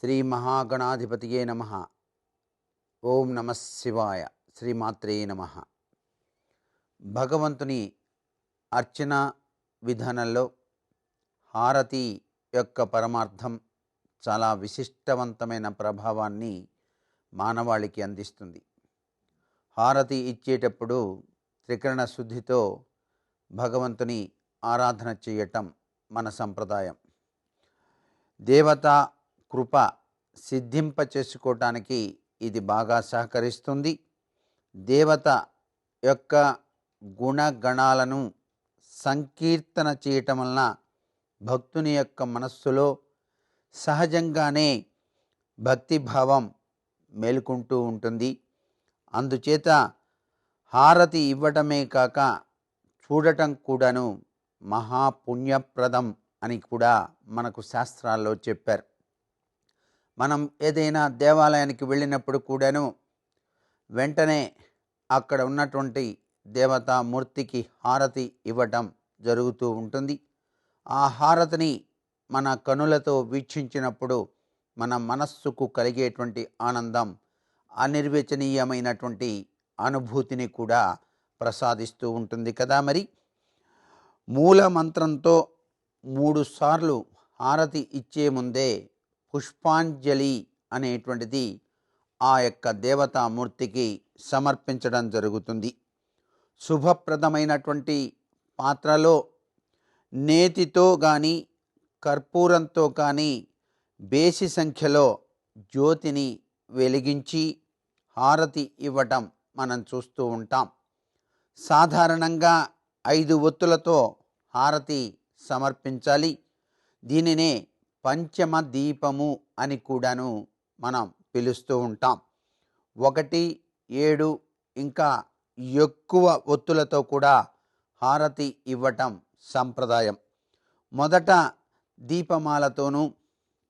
శ్రీ మహాగణాధిపతియే నమ. ఓం నమ శివాయ. శ్రీమాత్రే నమ. భగవంతుని అర్చన విధానంలో హారతి యొక్క పరమార్థం చాలా విశిష్టవంతమైన ప్రభావాన్ని మానవాళికి అందిస్తుంది. హారతి ఇచ్చేటప్పుడు త్రికరణ శుద్ధితో భగవంతుని ఆరాధన చేయటం మన సంప్రదాయం. దేవత కృప సిద్ధింప చేసుకోవటానికి ఇది బాగా సహకరిస్తుంది. దేవత యొక్క గుణగణాలను సంకీర్తన చేయటం వలన భక్తుని యొక్క మనస్సులో సహజంగానే భక్తిభావం మేలుకుంటూ ఉంటుంది. అందుచేత హారతి ఇవ్వటమే కాక చూడటం కూడాను మహాపుణ్యప్రదం అని కూడా మనకు శాస్త్రాల్లో చెప్పారు. మనం ఏదైనా దేవాలయానికి వెళ్ళినప్పుడు కూడాను వెంటనే అక్కడ ఉన్నటువంటి దేవతామూర్తికి హారతి ఇవ్వటం జరుగుతూ ఉంటుంది. ఆ హారతిని మన కనులతో వీక్షించినప్పుడు మన మనస్సుకు కలిగేటువంటి ఆనందం అనిర్వచనీయమైనటువంటి అనుభూతిని కూడా ప్రసాదిస్తూ ఉంటుంది కదా మరి? మూల మంత్రంతో మూడు సార్లు హారతి ఇచ్చే ముందే పుష్పాంజలి అనేటువంటిది ఆ యొక్క దేవతామూర్తికి సమర్పించడం జరుగుతుంది. శుభప్రదమైనటువంటి పాత్రలో నేతితో కానీ కర్పూరంతో కానీ బేసి సంఖ్యలో జ్యోతిని వెలిగించి హారతి ఇవ్వటం మనం చూస్తూ ఉంటాం. సాధారణంగా ఐదు ఒత్తులతో హారతి సమర్పించాలి. దీనినే పంచమ దీపము అని కూడాను మనం పిలుస్తూ ఉంటాం. ఒకటి ఏడు ఇంకా ఎక్కువ ఒత్తులతో కూడా హారతి ఇవ్వటం సంప్రదాయం. మొదట దీపమాలతోనూ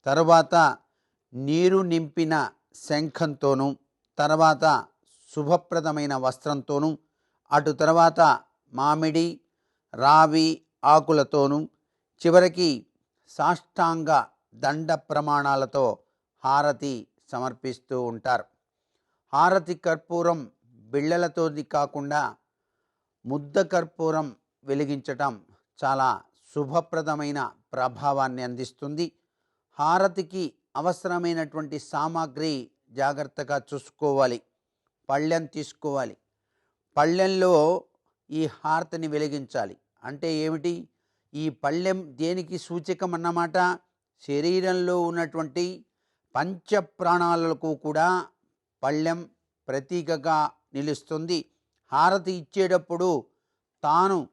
తర్వాత నీరు నింపిన శంఖంతోనూ తర్వాత శుభప్రదమైన వస్త్రంతోనూ అటు తర్వాత మామిడి రావి ఆకులతోనూ చివరికి సాష్టాంగ దండ ప్రమాణాలతో హారతి సమర్పిస్తూ ఉంటారు. హారతి కర్పూరం బిళ్ళలతోది కాకుండా ముద్ద కర్పూరం వెలిగించటం చాలా శుభప్రదమైన ప్రభావాన్ని అందిస్తుంది. హారతికి అవసరమైనటువంటి సామాగ్రి జాగ్రత్తగా చూసుకోవాలి. పళ్ళెం తీసుకోవాలి. పళ్ళెంలో ఈ హారతిని వెలిగించాలి. అంటే ఏమిటి? ఈ పళ్ళెం దేనికి సూచకం అన్నమాట? శరీరంలో ఉన్నటువంటి పంచప్రాణాలకు కూడా పళ్ళెం ప్రతీకగా నిలుస్తుంది. హారతి ఇచ్చేటప్పుడు తాను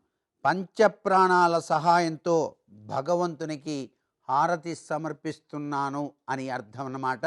పంచప్రాణాల సహాయంతో భగవంతునికి హారతి సమర్పిస్తున్నాను అని అర్థం అన్నమాట.